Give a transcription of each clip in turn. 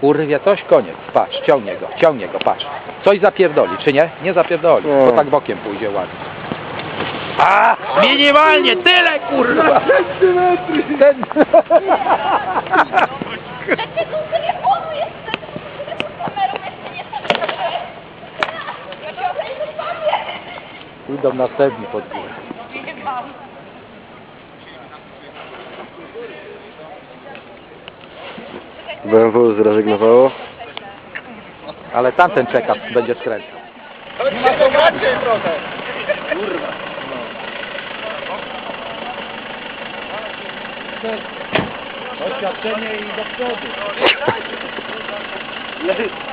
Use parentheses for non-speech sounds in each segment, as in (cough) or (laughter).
Urwie coś, koniec. Patrz, ciągnie go, ciągnie go, patrz. Coś zapierdoli, czy nie? Nie zapierdoli, Nie. bo tak bokiem pójdzie ładnie. A, minimalnie, tyle kurwa! (laughs) Ten... Dlaczego telefonu jest telefon kamerą jeszcze nie sobie. Idą następni pod górę. BMW zrezygnowało. Ale tamten czeka, będzie skręcał. Doświadczenie i do przodu.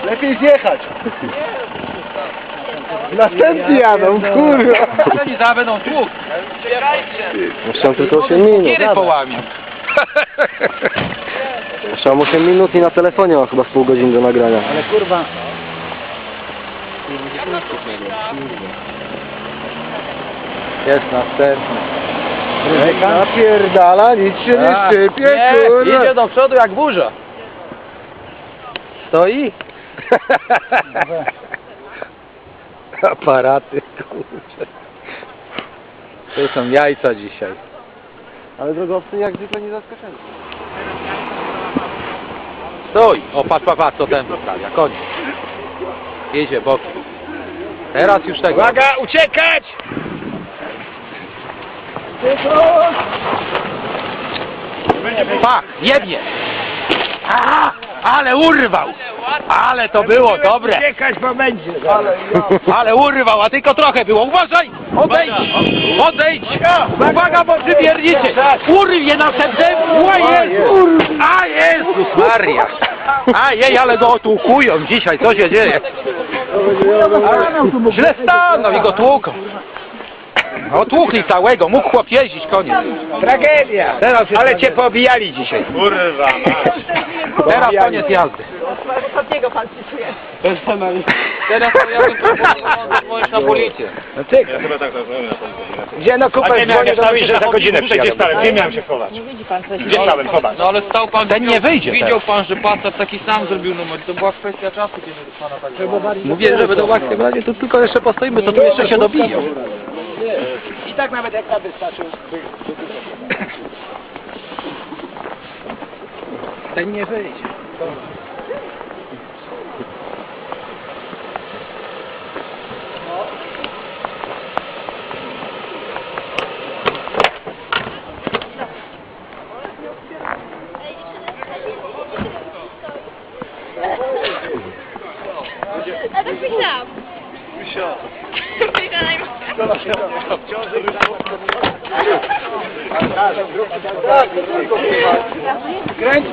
Lepiej zjechać. Następni jadą, kurwa. Oni za będą tłuk. Jeszcze tylko 8 minut. Giry połamił. Jeszcze mam 8 minut i na telefonie mam chyba z pół godziny do nagrania. Ale kurwa. Jest następny. Napierdala, nic się nie A, sypie, kurwa. Idzie do przodu jak burza. Stoi. (laughs) Aparaty, kurczę. To są jajca dzisiaj. Ale drogowcy jak zwykle nie zaskoczeni. Stój! O, patrz, patrz, patrz, co ten wystawia. Koniec. Jedzie bokiem. Teraz już tego. Uwaga, uciekać! Pach, jebnie! A, ale urwał! Ale to było dobre! Uciekać, bo będzie! Ale urwał, a tylko trochę było. Uważaj! Odejdź! Odejdź! Uwaga, bo przywiernicie! Urwie następnym! O Jezus! A Jezus Maria! A jej, ale go otłukują dzisiaj, co się dzieje? Źle stanął i go tłuką. Otłukli całego, mógł chłop jeździć, koniec. Tragedia! Teraz ale cię pobijali dzisiaj. Kurwa, Teraz koniec jazdy. Teraz to ja bym proponował na policję. Ja chyba tak rozumiem na godzinę. Gdzie no A nie miałem się że za godzinę przyjadę. Gdzie stałem? Gdzie miałem się chować? Gdzie stałem? Zobacz. No ale stał pan, Ten nie wyjdzie widział teraz. pan, że Passat taki sam zrobił numer, to była kwestia czasu, kiedy pana tak. Mówię, że będą łatwiej branie, to tylko jeszcze postoimy, to tu jeszcze się dobiją. I tak nawet jak na wystarczył. Ten nie wyjdzie. A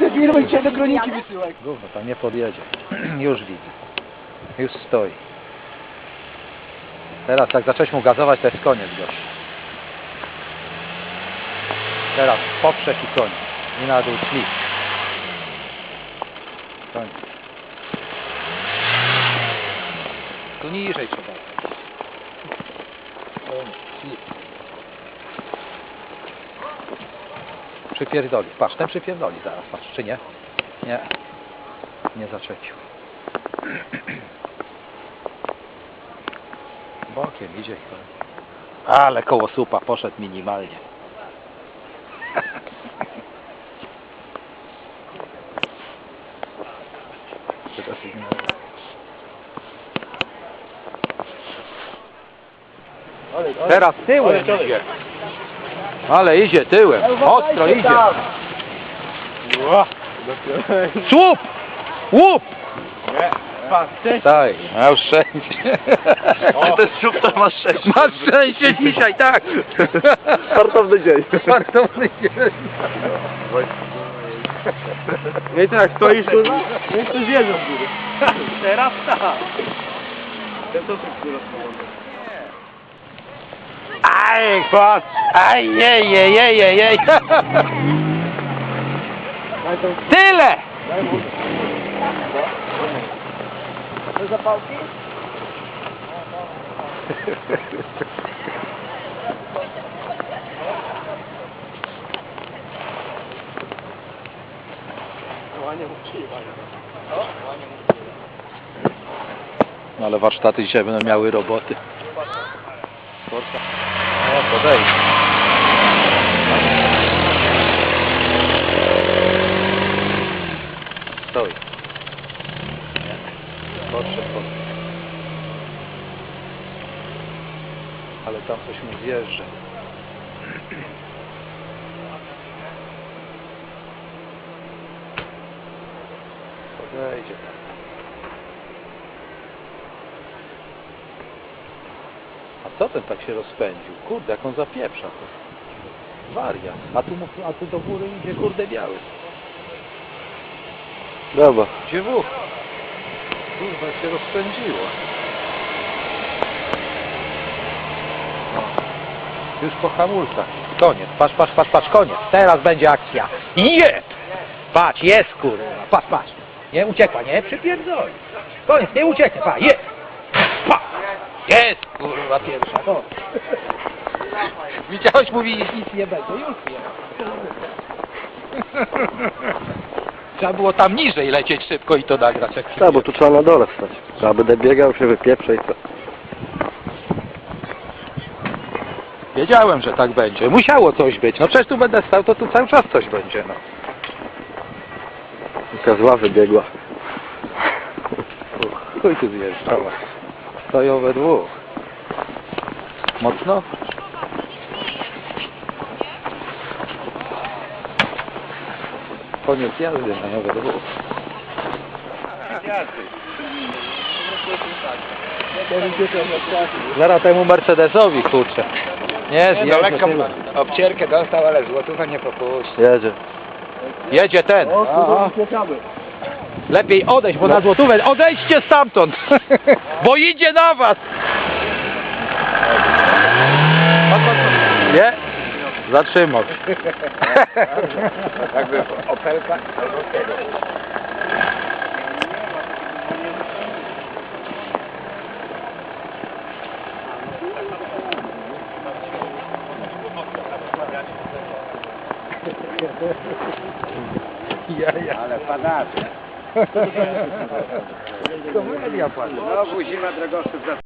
Te firmy i cię do kroniki wysyłaj. Gówno, tam nie podjedzie. (clears throat) Już widzę. Już stoi. Teraz jak zacząłeś mu gazować, to jest koniec gość. Teraz poprzek i koniec. I na dół ślip. Koniec. Tu niżej trzeba. Przypierdoli. Patrz, ten przypierdoli zaraz. Patrz, czy nie? Nie. Nie zaczepił. (clears throat) Bokiem idzie. kolej. Ale koło słupa poszedł minimalnie. (laughs) Sygnału. Teraz tyłem idzie. Ale idzie tyłem. Ostro idzie. Słup! Łup! Tak, już szczęście. To jest słup, to masz szczęście. Masz szczęście dzisiaj, tak. Startowny dzień. Fartowny dzień. No i tak, stoisz tu, no i tu zjeżdżasz. Teraz tak. Aj, patrz! Aj, jej, jej, jej, jej, jej. Tyle! No ale warsztaty dzisiaj będą miały roboty. O, podejdź. Stoi. Podszedł, podszedł. Ale tam coś mu zjeżdża. Podejdzie tam. Co ten tak się rozpędził? Kurde, jak on zapieprza to. Wariat. A tu, a tu do góry idzie kurde biały. Dobra. Gdzie wóch? Kurwa, się rozpędziło. No. Już po hamulcach. Koniec. Patrz, patrz, patrz, patrz, koniec. Teraz będzie akcja. Jest! Patrz, jest kurwa. Patrz, patrz. Nie uciekła, nie? Przypierdol. Koniec, nie ucieknie. Pa, jest! Pa! Jest! Kurwa, pierwsza. No. (laughs) Widziałeś, mówi, nic nie będzie. Już nie. (laughs) Trzeba było tam niżej lecieć szybko i to nagrać. Jak Tak, bo tu trzeba na dole stać. Trzeba będę biegał, się wypieprze i co. Wiedziałem, że tak będzie. Musiało coś być. No przecież tu będę stał, to tu cały czas coś będzie. No. Taka zła wybiegła. Chuj tu zjeżdżała. Stoją we dwóch. Mocno? Koniec jazdy, no we dwóch. Zaraz temu Mercedesowi, kurczę. Nie, No zjedzie lekko tyle. obcierkę dostał, ale złotówę nie popuści. Jedzie. Jedzie ten. Aha. Lepiej odejść, bo na złotówę. Odejdźcie stamtąd, (laughs) bo idzie na was. Nie? Zatrzymał. Jakby Opelka albo tego. Ale padacze. Komedia pan. No, zima drogowców za